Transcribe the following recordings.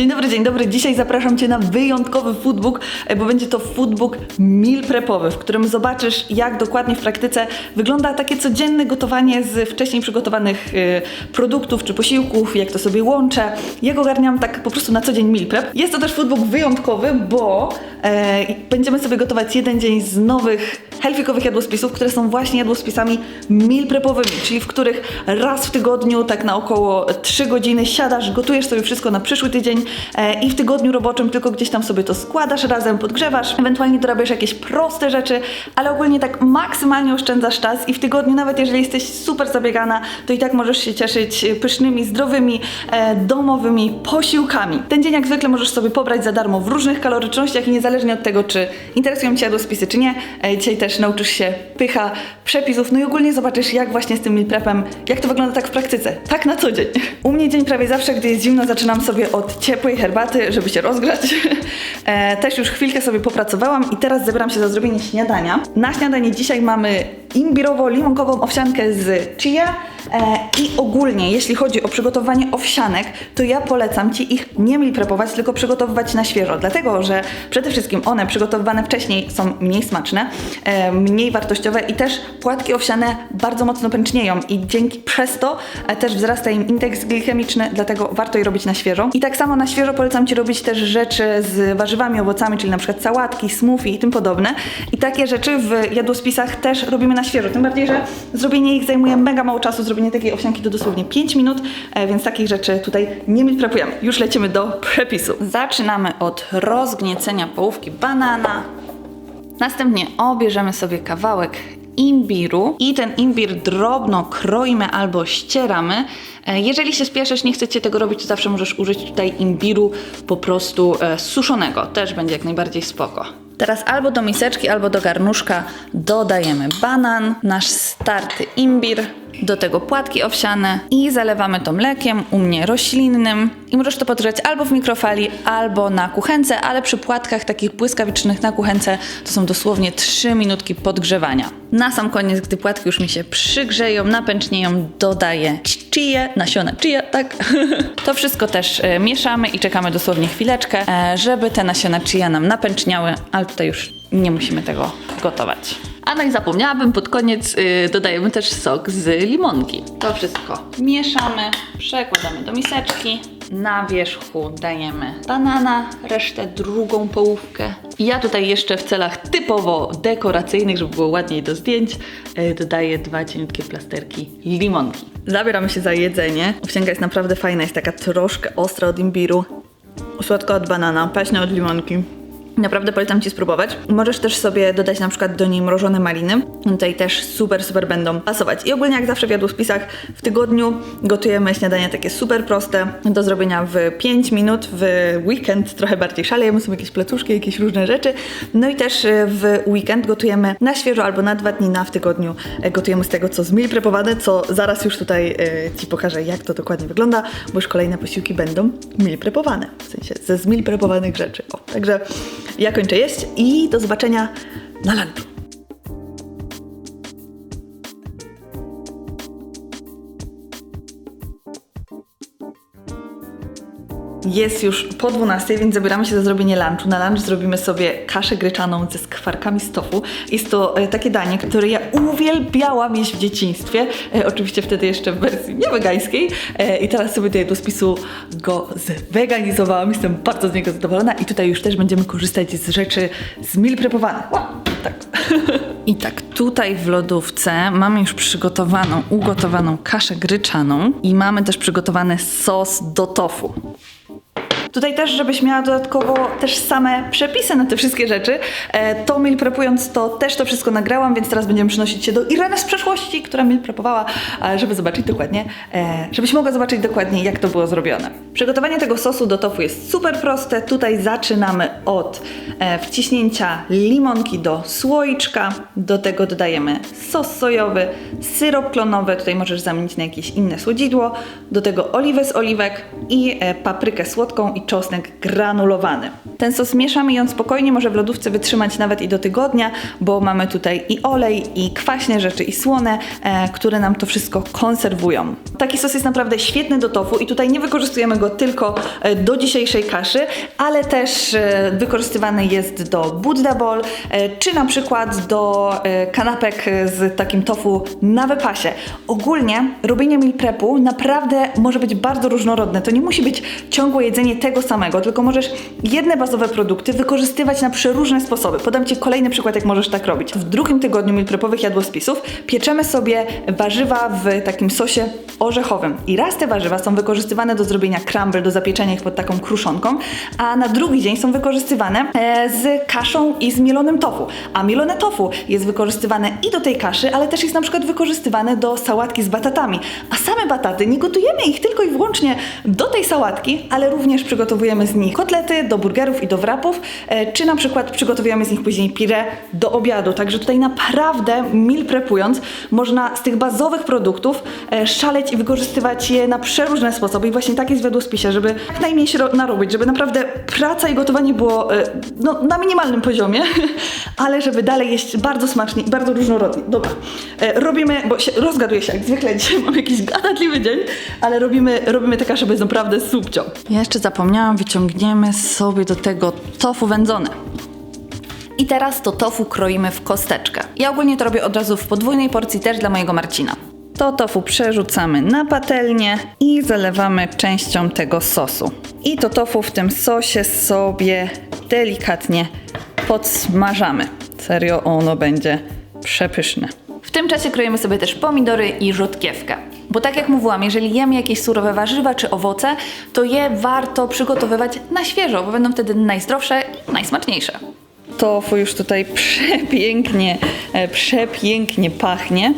Dzień dobry, dzień dobry. Dzisiaj zapraszam Cię na wyjątkowy foodbook, e, bo będzie to foodbook meal prepowy, w którym zobaczysz, jak dokładnie w praktyce wygląda takie codzienne gotowanie z wcześniej przygotowanych e, produktów czy posiłków, jak to sobie łączę, jak ogarniam tak po prostu na co dzień meal prep. Jest to też foodbook wyjątkowy, bo e, będziemy sobie gotować jeden dzień z nowych healthikowych jadłospisów, które są właśnie jadłospisami meal prepowymi, czyli w których raz w tygodniu, tak na około 3 godziny siadasz, gotujesz sobie wszystko na przyszły tydzień i w tygodniu roboczym tylko gdzieś tam sobie to składasz razem, podgrzewasz, ewentualnie dorabiasz jakieś proste rzeczy, ale ogólnie tak maksymalnie oszczędzasz czas i w tygodniu, nawet jeżeli jesteś super zabiegana, to i tak możesz się cieszyć pysznymi, zdrowymi, e, domowymi posiłkami. Ten dzień jak zwykle możesz sobie pobrać za darmo w różnych kalorycznościach i niezależnie od tego, czy interesują Cię jadłospisy, czy nie. E, dzisiaj też nauczysz się pycha, przepisów, no i ogólnie zobaczysz, jak właśnie z tym meal prepem, jak to wygląda tak w praktyce, tak na co dzień. U mnie dzień prawie zawsze, gdy jest zimno, zaczynam sobie od ciepłej herbaty, żeby się rozgrzać. E, też już chwilkę sobie popracowałam i teraz zebrałam się za zrobienie śniadania. Na śniadanie dzisiaj mamy imbirowo-limonkową owsiankę z chia e, i ogólnie, jeśli chodzi o przygotowanie owsianek, to ja polecam Ci ich nie meal prepować, tylko przygotowywać na świeżo, dlatego, że przede wszystkim one przygotowywane wcześniej są mniej smaczne, e, mniej wartościowe i też płatki owsiane bardzo mocno pęcznieją i dzięki przez to e, też wzrasta im indeks glikemiczny, dlatego warto je robić na świeżo. I tak samo na świeżo polecam Ci robić też rzeczy z warzywami, owocami, czyli na przykład sałatki, smoothie i tym podobne. I takie rzeczy w jadłospisach też robimy na świeżo, tym bardziej, że zrobienie ich zajmuje mega mało czasu, zrobienie takiej owsianki to dosłownie 5 minut, e, więc takich rzeczy tutaj nie meal prepujemy. Już lecimy do przepisu. Zaczynamy od rozgniecenia połówki banana. Następnie obierzemy sobie kawałek imbiru i ten imbir drobno kroimy albo ścieramy. E, Jeżeli się spieszysz, nie chcecie tego robić, to zawsze możesz użyć tutaj imbiru po prostu e, suszonego. Też będzie jak najbardziej spoko. Teraz albo do miseczki, albo do garnuszka dodajemy banan, nasz starty imbir, do tego płatki owsiane i zalewamy to mlekiem, u mnie roślinnym. I możesz to podgrzać albo w mikrofali, albo na kuchence, ale przy płatkach takich błyskawicznych na kuchence to są dosłownie 3 minutki podgrzewania. Na sam koniec, gdy płatki już mi się przygrzeją, napęcznieją, dodaję chia, nasiona chia, tak? to wszystko też e, mieszamy i czekamy dosłownie chwileczkę, e, żeby te nasiona chia nam napęczniały, ale tutaj już nie musimy tego gotować. A no i zapomniałabym, pod koniec y, dodajemy też sok z limonki. To wszystko mieszamy, przekładamy do miseczki. Na wierzchu dajemy banana, resztę drugą połówkę. I ja tutaj jeszcze w celach typowo dekoracyjnych, żeby było ładniej do zdjęć, y, dodaję dwa cieniutkie plasterki limonki. Zabieramy się za jedzenie. Owsianka jest naprawdę fajna, jest taka troszkę ostra od imbiru, słodka od banana, paśna od limonki. Naprawdę polecam Ci spróbować. Możesz też sobie dodać na przykład do niej mrożone maliny. Tutaj też super, super będą pasować. I ogólnie jak zawsze w jadłospisach w tygodniu gotujemy śniadania takie super proste do zrobienia w 5 minut, w weekend trochę bardziej szalejemy sobie jakieś placuszki, jakieś różne rzeczy. No i też e, w weekend gotujemy na świeżo albo na dwa dni, na w tygodniu e, gotujemy z tego, co z meal prepowane, co zaraz już tutaj e, Ci pokażę, jak to dokładnie wygląda, bo już kolejne posiłki będą meal prepowane. W sensie ze z meal prepowanych rzeczy. O, także ja kończę jeść i do zobaczenia na lunchu. Jest już po 12, więc zabieramy się za zrobienie lunchu. Na lunch zrobimy sobie kaszę gryczaną ze skwarkami z tofu. Jest to e, takie danie, które ja uwielbiałam jeść w dzieciństwie. E, oczywiście wtedy jeszcze w wersji niewegańskiej. E, I teraz sobie do jadłospisu go zweganizowałam. Jestem bardzo z niego zadowolona. I tutaj już też będziemy korzystać z rzeczy z meal prepowanych. Ła, Tak. I tak, tutaj w lodówce mamy już przygotowaną, ugotowaną kaszę gryczaną i mamy też przygotowany sos do tofu. Tutaj też, żebyś miała dodatkowo też same przepisy na te wszystkie rzeczy, e, to meal prepując to też to wszystko nagrałam, więc teraz będziemy przynosić się do Ireny z przeszłości, która meal prepowała, e, żeby zobaczyć dokładnie, e, żebyś mogła zobaczyć dokładnie jak to było zrobione. Przygotowanie tego sosu do tofu jest super proste. Tutaj zaczynamy od wciśnięcia limonki do słoiczka, do tego dodajemy sos sojowy, syrop klonowy, tutaj możesz zamienić na jakieś inne słodzidło, do tego oliwę z oliwek i paprykę słodką i czosnek granulowany. Ten sos mieszamy i on spokojnie może w lodówce wytrzymać nawet i do tygodnia, bo mamy tutaj i olej, i kwaśne rzeczy, i słone, e, które nam to wszystko konserwują. Taki sos jest naprawdę świetny do tofu i tutaj nie wykorzystujemy go tylko e, do dzisiejszej kaszy, ale też e, wykorzystywany jest do Buddha Bowl, e, czy na przykład do e, kanapek z takim tofu na wypasie. Ogólnie robienie meal prepu naprawdę może być bardzo różnorodne. To nie musi być ciągłe jedzenie tego samego, tylko możesz jedne bazowe produkty wykorzystywać na przeróżne sposoby. Podam Ci kolejny przykład, jak możesz tak robić. W drugim tygodniu meal prepowych jadłospisów pieczemy sobie warzywa w takim sosie orzechowym. I raz te warzywa są wykorzystywane do zrobienia crumble, do zapieczenia ich pod taką kruszonką, a na drugi dzień są wykorzystywane e, z kaszą i z mielonym tofu. A mielone tofu jest wykorzystywane i do tej kaszy, ale też jest na przykład wykorzystywane do sałatki z batatami. A same bataty nie gotujemy ich tylko i wyłącznie do tej sałatki, ale również przygotowujemy z nich kotlety do burgerów i do wrapów, e, czy na przykład przygotowujemy z nich później pire do obiadu. Także tutaj naprawdę meal prepując można z tych bazowych produktów e, szaleć i wykorzystywać je na przeróżne sposoby i właśnie tak jest w jadłospisie, żeby jak najmniej się ro- narobić, żeby naprawdę praca i gotowanie było e, no, na minimalnym poziomie, ale żeby dalej jeść bardzo smacznie i bardzo różnorodnie. Dobra, robimy, bo się, rozgaduję się jak zwykle, dzisiaj mam jakiś gadatliwy dzień, ale robimy, robimy tę kaszę, bo jest naprawdę subcio. Jeszcze zapomniałam, wyciągniemy sobie do tego tofu wędzone. I teraz to tofu kroimy w kosteczkę. Ja ogólnie to robię od razu w podwójnej porcji też dla mojego Marcina. To tofu przerzucamy na patelnię i zalewamy częścią tego sosu. I to tofu w tym sosie sobie delikatnie podsmażamy. Serio, ono będzie przepyszne. W tym czasie kroimy sobie też pomidory i rzodkiewkę. Bo tak jak mówiłam, jeżeli jemy jakieś surowe warzywa czy owoce, to je warto przygotowywać na świeżo, bo będą wtedy najzdrowsze i najsmaczniejsze. Tofu już tutaj przepięknie, e, przepięknie pachnie.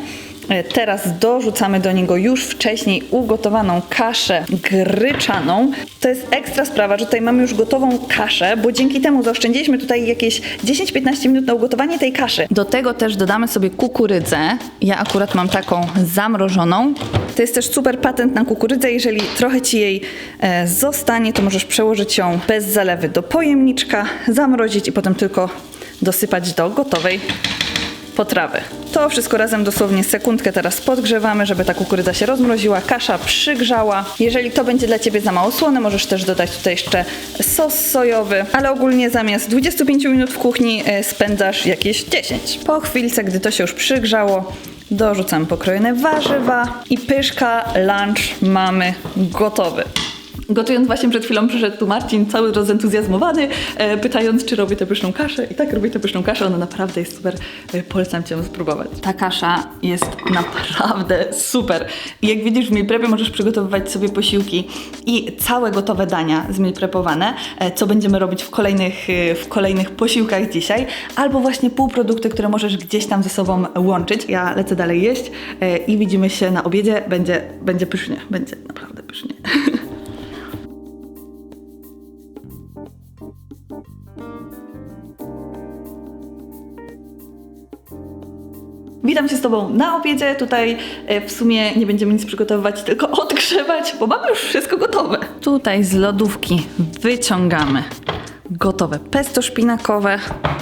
E, Teraz dorzucamy do niego już wcześniej ugotowaną kaszę gryczaną. To jest ekstra sprawa, że tutaj mamy już gotową kaszę, bo dzięki temu zaoszczędziliśmy tutaj jakieś 10-15 minut na ugotowanie tej kaszy. Do tego też dodamy sobie kukurydzę. Ja akurat mam taką zamrożoną. To jest też super patent na kukurydzę. Jeżeli trochę ci jej e, zostanie, to możesz przełożyć ją bez zalewy do pojemniczka, zamrozić i potem tylko dosypać do gotowej potrawy. To wszystko razem dosłownie sekundkę teraz podgrzewamy, żeby ta kukurydza się rozmroziła, kasza przygrzała. Jeżeli to będzie dla Ciebie za mało słone, możesz też dodać tutaj jeszcze sos sojowy, ale ogólnie zamiast 25 minut w kuchni e, spędzasz jakieś 10. Po chwilce, gdy to się już przygrzało, dorzucam pokrojone warzywa i pyszka lunch mamy gotowy. Gotując właśnie przed chwilą przyszedł tu Marcin, cały rozentuzjazmowany, e, pytając, czy robię tę pyszną kaszę. I tak robię tę pyszną kaszę, ona naprawdę jest super. E, polecam Cię spróbować. Ta kasza jest naprawdę super. Jak widzisz, w meal możesz przygotowywać sobie posiłki i całe gotowe dania z meal prepowane, e, co będziemy robić w kolejnych, e, w kolejnych posiłkach dzisiaj, albo właśnie półprodukty, które możesz gdzieś tam ze sobą łączyć. Ja lecę dalej jeść e, i widzimy się na obiedzie. Będzie, będzie pysznie, będzie naprawdę pysznie. Witam się z Tobą na obiedzie. Tutaj e, w sumie nie będziemy nic przygotowywać, tylko odgrzewać, bo mamy już wszystko gotowe. Tutaj z lodówki wyciągamy gotowe pesto szpinakowe,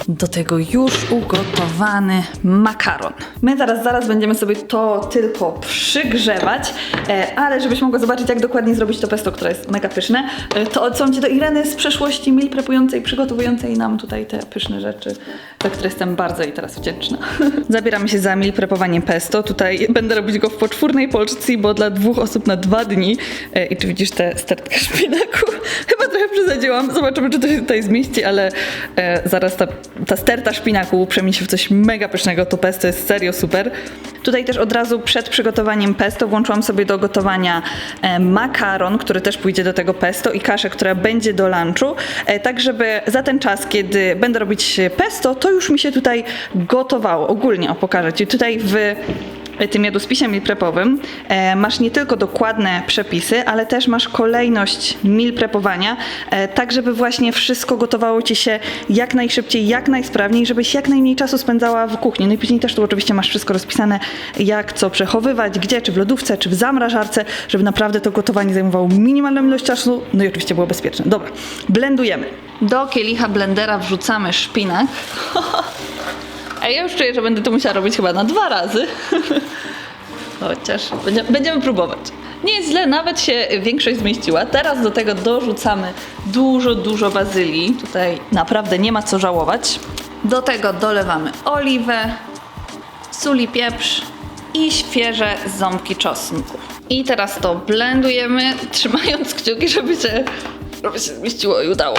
do tego już ugotowany makaron. My teraz zaraz będziemy sobie to tylko przygrzewać, e, ale żebyś mogła zobaczyć jak dokładnie zrobić to pesto, które jest mega pyszne, e, to odsyłam Cię do Ireny z przeszłości meal prepującej, przygotowującej nam tutaj te pyszne rzeczy, za które jestem bardzo i teraz wdzięczna. Zabieramy się za meal prepowanie pesto. Tutaj będę robić go w poczwórnej porcji, bo dla dwóch osób na dwa dni. E, I czy widzisz tę stertkę szpinaku? Chyba trochę przesadziłam. Zobaczymy, czy to się tutaj zmieści, ale e, zaraz ta, ta sterta szpinaku przemieni się w coś mega pysznego. To pesto jest serio super. Tutaj też od razu przed przygotowaniem pesto włączyłam sobie do gotowania e, makaron, który też pójdzie do tego pesto i kaszę, która będzie do lunchu, e, tak żeby za ten czas, kiedy będę robić pesto, to już mi się tutaj gotowało. Ogólnie, o pokażę Ci, tutaj w e, tym jadłospisem meal prepowym e, masz nie tylko dokładne przepisy, ale też masz kolejność meal prepowania, e, tak żeby właśnie wszystko gotowało ci się jak najszybciej, jak najsprawniej, żebyś jak najmniej czasu spędzała w kuchni. No i później też tu oczywiście masz wszystko rozpisane, jak co przechowywać, gdzie, czy w lodówce, czy w zamrażarce, żeby naprawdę to gotowanie zajmowało minimalną ilość czasu, no i oczywiście było bezpieczne. Dobra, blendujemy. Do kielicha blendera wrzucamy szpinak. A ja już czuję, że będę to musiała robić chyba na dwa razy. Chociaż będzie, będziemy próbować. Nie jest źle, nawet się większość zmieściła. Teraz do tego dorzucamy dużo, dużo bazylii. Tutaj naprawdę nie ma co żałować. Do tego dolewamy oliwę, sól i pieprz i świeże ząbki czosnku. I teraz to blendujemy, trzymając kciuki, żeby się, żeby się zmieściło i udało.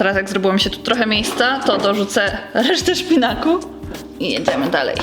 Teraz jak zrobiło mi się tu trochę miejsca, to dorzucę resztę szpinaku i jedziemy dalej.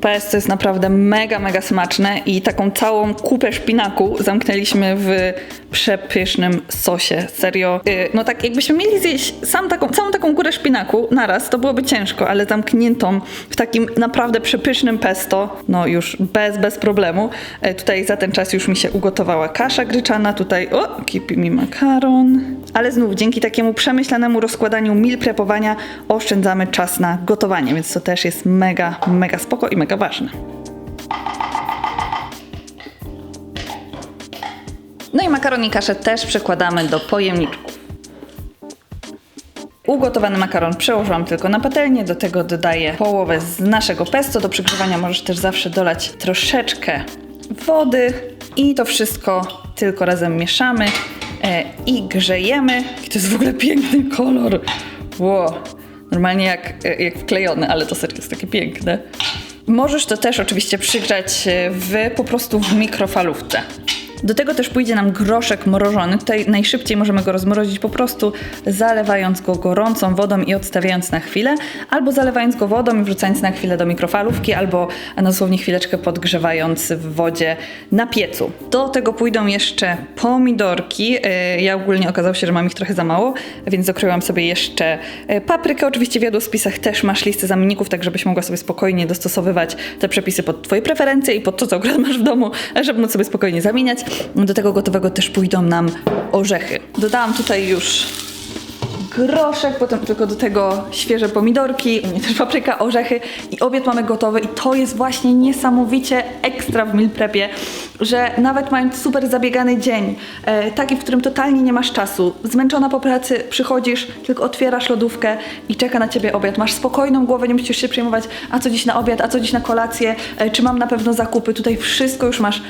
Pesto jest naprawdę mega, mega smaczne i taką całą kupę szpinaku zamknęliśmy w przepysznym sosie. Serio. Yy, no tak jakbyśmy mieli zjeść sam taką, całą taką górę szpinaku naraz, to byłoby ciężko, ale zamkniętą w takim naprawdę przepysznym pesto, no już bez, bez problemu. Yy, tutaj za ten czas już mi się ugotowała kasza gryczana, tutaj o, kipi mi makaron. Ale znów dzięki takiemu przemyślanemu rozkładaniu meal prepowania oszczędzamy czas na gotowanie, więc to też jest mega, mega spoko i mega ważne. No i makaron i kaszę też przekładamy do pojemniczków. Ugotowany makaron przełożyłam tylko na patelnię, do tego dodaję połowę z naszego pesto. Do przygrzewania możesz też zawsze dolać troszeczkę wody i to wszystko tylko razem mieszamy i grzejemy. I to jest w ogóle piękny kolor. Wow. Normalnie jak, e, jak wklejony, ale to serio jest takie piękne. Możesz to też oczywiście przygrzać e, w, po prostu w mikrofalówce. Do tego też pójdzie nam groszek mrożony. Tutaj najszybciej możemy go rozmrozić po prostu zalewając go gorącą wodą i odstawiając na chwilę, albo zalewając go wodą i wrzucając na chwilę do mikrofalówki, albo dosłownie chwileczkę podgrzewając w wodzie na piecu. Do tego pójdą jeszcze pomidorki. Yy, Ja ogólnie okazało się, że mam ich trochę za mało, więc dokroiłam sobie jeszcze yy, paprykę. Oczywiście w jadłospisach też masz listę zamienników, tak żebyś mogła sobie spokojnie dostosowywać te przepisy pod Twoje preferencje i pod to, co akurat masz w domu, żeby móc sobie spokojnie zamieniać. Do tego gotowego też pójdą nam orzechy. Dodałam tutaj już groszek, potem tylko do tego świeże pomidorki, też papryka, orzechy i obiad mamy gotowy i to jest właśnie niesamowicie ekstra w meal prepie, że nawet mając super zabiegany dzień, e, taki, w którym totalnie nie masz czasu, zmęczona po pracy, przychodzisz, tylko otwierasz lodówkę i czeka na ciebie obiad. Masz spokojną głowę, nie musisz się przejmować, a co dziś na obiad, a co dziś na kolację, e, czy mam na pewno zakupy, tutaj wszystko już masz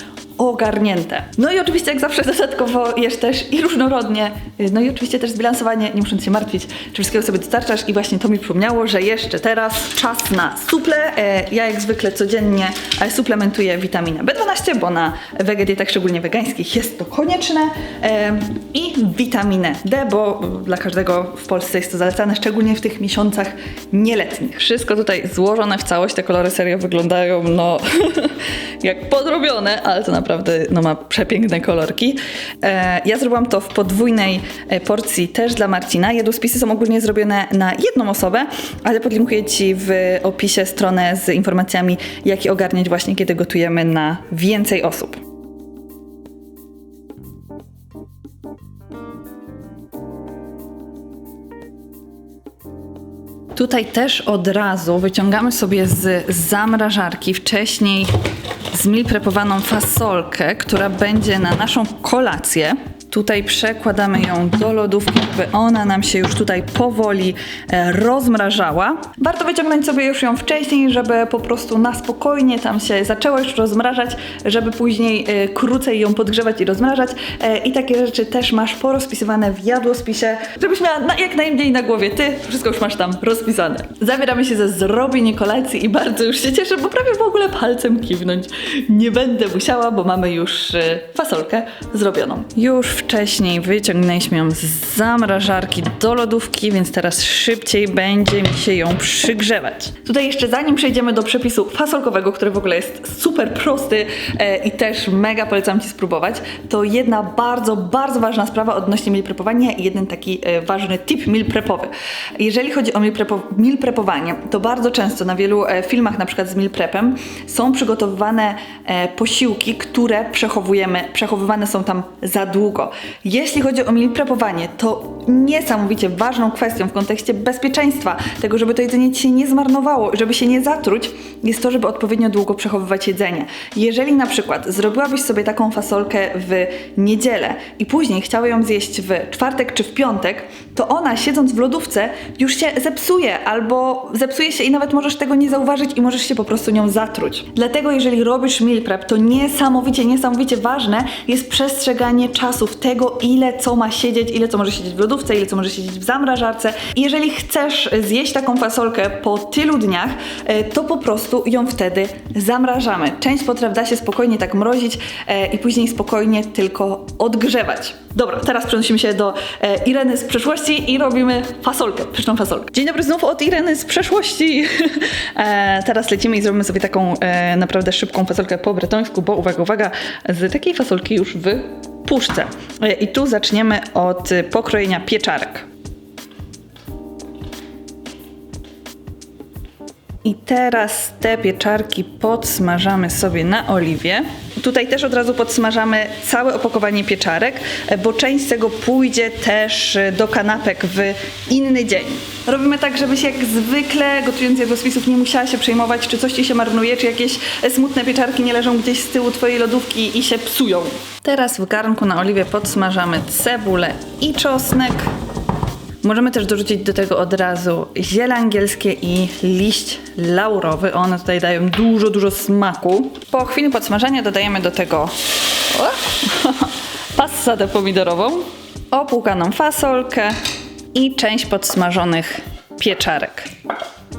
ogarnięte. No i oczywiście jak zawsze dodatkowo jesz też i różnorodnie, no i oczywiście też zbilansowanie, nie musząc się martwić, czy wszystkiego sobie dostarczasz i właśnie to mi przypomniało, że jeszcze teraz czas na suple. E, Ja jak zwykle codziennie e, suplementuję witaminę B12, bo na wegedietach, szczególnie wegańskich, jest to konieczne E, i witaminę D, bo dla każdego w Polsce jest to zalecane, szczególnie w tych miesiącach nieletnich. Wszystko tutaj złożone w całość, te kolory serio wyglądają no jak podrobione, ale to naprawdę no, ma przepiękne kolorki. E, ja zrobiłam to w podwójnej e, porcji też dla Marcina. Jadłospisy są ogólnie zrobione na jedną osobę, ale podlinkuję Ci w opisie stronę z informacjami, jak je ogarniać właśnie, kiedy gotujemy na więcej osób. Tutaj też od razu wyciągamy sobie z zamrażarki wcześniej zmil prepowaną fasolkę, która będzie na naszą kolację. Tutaj przekładamy ją do lodówki, żeby ona nam się już tutaj powoli e, rozmrażała. Warto wyciągnąć sobie już ją wcześniej, żeby po prostu na spokojnie tam się zaczęło już rozmrażać, żeby później e, krócej ją podgrzewać i rozmrażać. E, I takie rzeczy też masz porozpisywane w jadłospisie, żebyś miała na, jak najmniej na głowie ty, wszystko już masz tam rozpisane. Zabieramy się za zrobienie kolacji i bardzo już się cieszę, bo prawie w ogóle palcem kiwnąć nie będę musiała, bo mamy już fasolkę zrobioną. Już wcześniej wyciągnęliśmy ją z zamrażarki do lodówki, więc teraz szybciej będzie mi się ją przygrzewać. Tutaj jeszcze zanim przejdziemy do przepisu fasolkowego, który w ogóle jest super prosty e, i też mega polecam Ci spróbować, to jedna bardzo, bardzo ważna sprawa odnośnie meal prepowania i jeden taki e, ważny tip meal prepowy. Jeżeli chodzi o meal, prepo, meal prepowanie, to bardzo często na wielu e, filmach, na przykład z meal prepem, są przygotowywane e, posiłki, które przechowujemy, przechowywane są tam za długo. Jeśli chodzi o meal to niesamowicie ważną kwestią w kontekście bezpieczeństwa, tego, żeby to jedzenie ci się nie zmarnowało, żeby się nie zatruć, jest to, żeby odpowiednio długo przechowywać jedzenie. Jeżeli na przykład zrobiłabyś sobie taką fasolkę w niedzielę i później chciała ją zjeść w czwartek czy w piątek, to ona siedząc w lodówce już się zepsuje albo zepsuje się i nawet możesz tego nie zauważyć i możesz się po prostu nią zatruć. Dlatego jeżeli robisz meal prep, to niesamowicie, niesamowicie ważne jest przestrzeganie czasów tego, ile co ma siedzieć, ile co może siedzieć w lodówce, ile co może siedzieć w zamrażarce. I jeżeli chcesz zjeść taką fasolkę po tylu dniach, e, to po prostu ją wtedy zamrażamy. Część potraw da się spokojnie tak mrozić e, i później spokojnie tylko odgrzewać. Dobra, teraz przenosimy się do e, Ireny z przeszłości i robimy fasolkę, pyszną fasolkę. Dzień dobry znów od Ireny z przeszłości. teraz lecimy i zrobimy sobie taką naprawdę szybką fasolkę po bretońsku, bo uwaga, uwaga, z takiej fasolki już w puszce. E, I tu zaczniemy od pokrojenia pieczarek. I teraz te pieczarki podsmażamy sobie na oliwie. Tutaj też od razu podsmażamy całe opakowanie pieczarek, bo część z tego pójdzie też do kanapek w inny dzień. Robimy tak, żebyś jak zwykle gotując jadłospisów nie musiała się przejmować, czy coś ci się marnuje, czy jakieś smutne pieczarki nie leżą gdzieś z tyłu twojej lodówki i się psują. Teraz w garnku na oliwie podsmażamy cebulę i czosnek. Możemy też dorzucić do tego od razu ziele angielskie i liść laurowy. One tutaj dają dużo, dużo smaku. Po chwili podsmażania dodajemy do tego passadę pomidorową, opłukaną fasolkę i część podsmażonych pieczarek.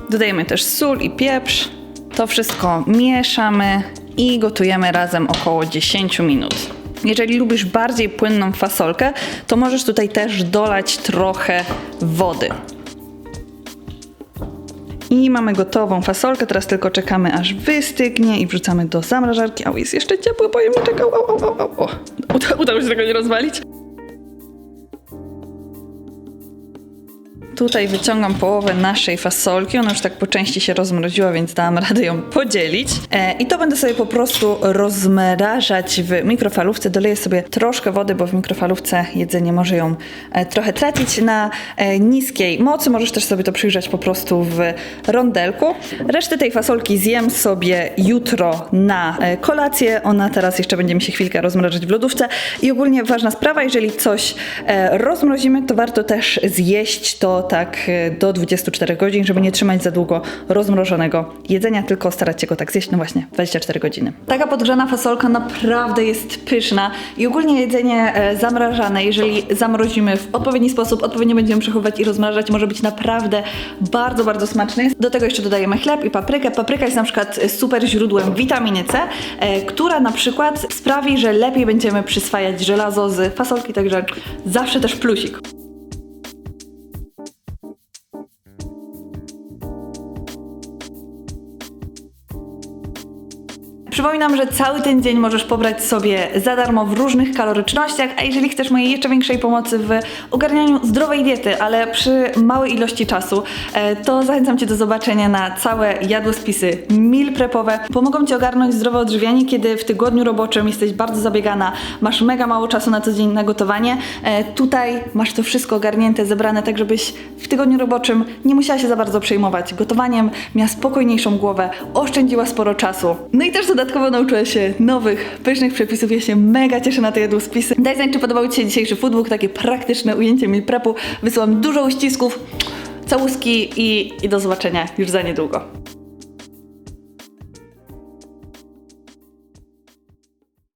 Dodajemy też sól i pieprz. To wszystko mieszamy i gotujemy razem około 10 minut. Jeżeli lubisz bardziej płynną fasolkę, to możesz tutaj też dolać trochę wody. I mamy gotową fasolkę, teraz tylko czekamy aż wystygnie i wrzucamy do zamrażarki. O, jest jeszcze ciepły pojemniczek. O, o, o, o, o. Uda, udało się tego nie rozwalić. Tutaj wyciągam połowę naszej fasolki. Ona już tak po części się rozmroziła, więc dałam radę ją podzielić. E, I to będę sobie po prostu rozmrażać w mikrofalówce. Doleję sobie troszkę wody, bo w mikrofalówce jedzenie może ją e, trochę tracić na e, niskiej mocy. Możesz też sobie to przygrzać po prostu w rondelku. Resztę tej fasolki zjem sobie jutro na e, kolację. Ona teraz jeszcze będzie mi się chwilkę rozmrażać w lodówce. I ogólnie ważna sprawa, jeżeli coś e, rozmrozimy, to warto też zjeść to tak e, do 24 godzin, żeby nie trzymać za długo rozmrożonego jedzenia, tylko starać się go tak zjeść, no właśnie, 24 godziny. Taka podgrzana fasolka naprawdę jest pyszna i ogólnie jedzenie e, zamrażane, jeżeli zamrozimy w odpowiedni sposób, odpowiednio będziemy przechowywać i rozmrażać, może być naprawdę bardzo, bardzo smaczny. Do tego jeszcze dodajemy chleb i paprykę. Papryka jest na przykład super źródłem witaminy C, e, która na przykład sprawi, że lepiej będziemy przyswajać żelazo z fasolki, także zawsze też plusik. Przypominam, że cały ten dzień możesz pobrać sobie za darmo w różnych kalorycznościach, a jeżeli chcesz mojej jeszcze większej pomocy w ogarnianiu zdrowej diety, ale przy małej ilości czasu, e, to zachęcam Cię do zobaczenia na całe jadłospisy meal prepowe. Pomogą Ci ogarnąć zdrowe odżywianie, kiedy w tygodniu roboczym jesteś bardzo zabiegana, masz mega mało czasu na co dzień na gotowanie. E, Tutaj masz to wszystko ogarnięte, zebrane tak, żebyś w tygodniu roboczym nie musiała się za bardzo przejmować gotowaniem, miała spokojniejszą głowę, oszczędziła sporo czasu. No i też dodatkowo nauczyła się nowych, pysznych przepisów. Ja się mega cieszę na te jadłospisy. Daj znać, czy podobał Ci się dzisiejszy foodbook, takie praktyczne ujęcie meal prepu. Wysyłam dużo uścisków, całuski i, i do zobaczenia już za niedługo.